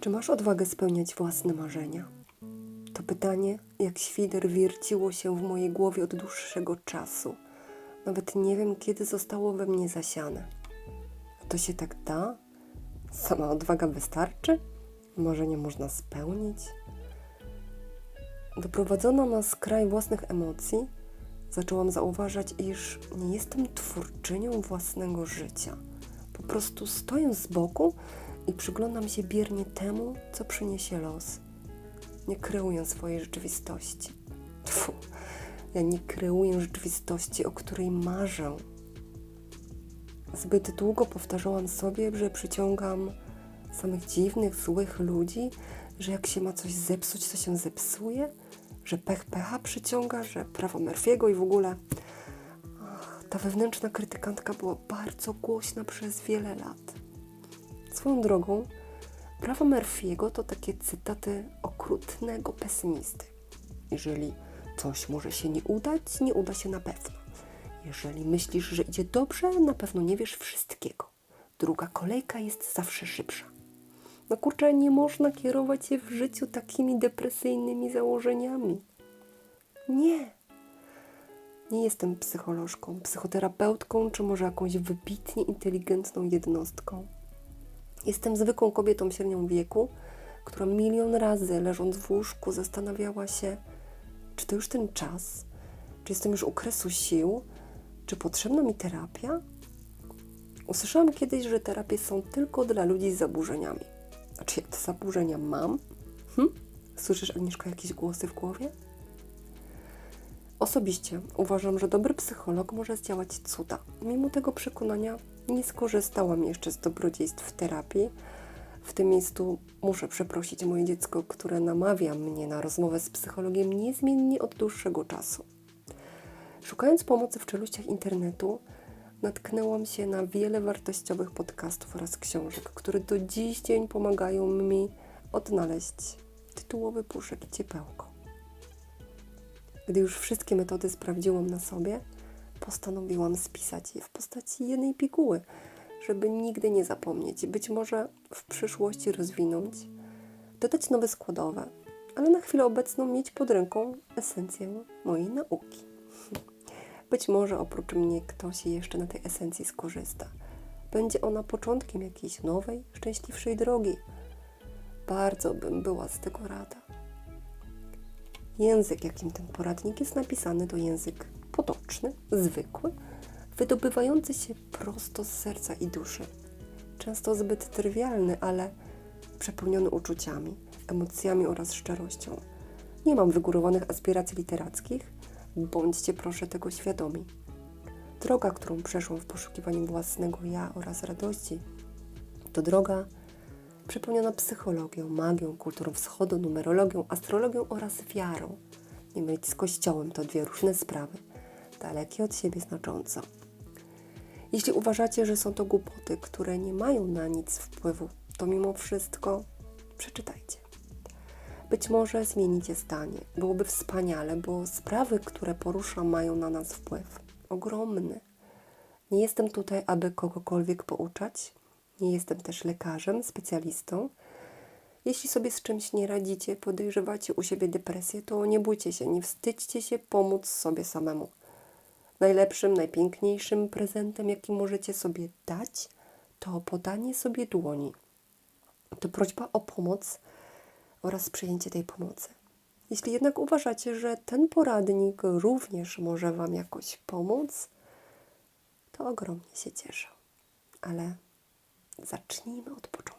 Czy masz odwagę spełniać własne marzenia? To pytanie, jak świder, wierciło się w mojej głowie od dłuższego czasu. Nawet nie wiem, kiedy zostało we mnie zasiane. A to się tak da? Sama odwaga wystarczy? Marzenia można spełnić? Doprowadzono na skraj własnych emocji, zaczęłam zauważać, iż nie jestem twórczynią własnego życia. Po prostu stoję z boku i przyglądam się biernie temu, co przyniesie los. Nie kreuję swojej rzeczywistości. Tfu, ja nie kreuję rzeczywistości, o której marzę. Zbyt długo powtarzałam sobie, że przyciągam samych dziwnych, złych ludzi, że jak się ma coś zepsuć, to się zepsuje, że pech pecha przyciąga, że prawo Murphy'ego i w ogóle. Ach, ta wewnętrzna krytykantka była bardzo głośna przez wiele lat. Swoją drogą, prawo Murphy'ego to takie cytaty okrutnego pesymisty. Jeżeli coś może się nie udać, nie uda się na pewno. Jeżeli myślisz, że idzie dobrze, na pewno nie wiesz wszystkiego. Druga kolejka jest zawsze szybsza. No kurczę, nie można kierować się w życiu takimi depresyjnymi założeniami. Nie. Nie jestem psycholożką, psychoterapeutką, czy może jakąś wybitnie inteligentną jednostką. Jestem zwykłą kobietą średnią wieku, która milion razy leżąc w łóżku zastanawiała się, czy to już ten czas, czy jestem już u kresu sił, czy potrzebna mi terapia? Usłyszałam kiedyś, że terapie są tylko dla ludzi z zaburzeniami. A czy ja te zaburzenia mam? Hm? Słyszysz, Agnieszko, jakieś głosy w głowie? Osobiście uważam, że dobry psycholog może zdziałać cuda. Mimo tego przekonania nie skorzystałam jeszcze z dobrodziejstw terapii. W tym miejscu muszę przeprosić moje dziecko, które namawia mnie na rozmowę z psychologiem niezmiennie od dłuższego czasu. Szukając pomocy w czeluściach internetu, natknęłam się na wiele wartościowych podcastów oraz książek, które do dziś dzień pomagają mi odnaleźć tytułowy puszek i ciepełko. Gdy już wszystkie metody sprawdziłam na sobie, postanowiłam spisać je w postaci jednej piguły, żeby nigdy nie zapomnieć być może w przyszłości rozwinąć, dodać nowe składowe, ale na chwilę obecną mieć pod ręką esencję mojej nauki. Być może oprócz mnie ktoś jeszcze na tej esencji skorzysta. Będzie ona początkiem jakiejś nowej, szczęśliwszej drogi. Bardzo bym była z tego rada. Język, jakim ten poradnik jest napisany, to język potoczny, zwykły, wydobywający się prosto z serca i duszy. Często zbyt trywialny, ale przepełniony uczuciami, emocjami oraz szczerością. Nie mam wygórowanych aspiracji literackich, bądźcie proszę tego świadomi. Droga, którą przeszłam w poszukiwaniu własnego ja oraz radości, to droga przepełniona psychologią, magią, kulturą wschodu, numerologią, astrologią oraz wiarą. Nie mylić z kościołem to dwie różne sprawy, dalekie od siebie znacząco. Jeśli uważacie, że są to głupoty, które nie mają na nic wpływu, to mimo wszystko przeczytajcie. Być może zmienicie zdanie. Byłoby wspaniale, bo sprawy, które poruszam, mają na nas wpływ. Ogromny. Nie jestem tutaj, aby kogokolwiek pouczać. Nie jestem też lekarzem, specjalistą. Jeśli sobie z czymś nie radzicie, podejrzewacie u siebie depresję, to nie bójcie się, nie wstydźcie się pomóc sobie samemu. Najlepszym, najpiękniejszym prezentem, jaki możecie sobie dać, to podanie sobie dłoni. To prośba o pomoc oraz przyjęcie tej pomocy. Jeśli jednak uważacie, że ten poradnik również może Wam jakoś pomóc, to ogromnie się cieszę. Ale zacznijmy od początku.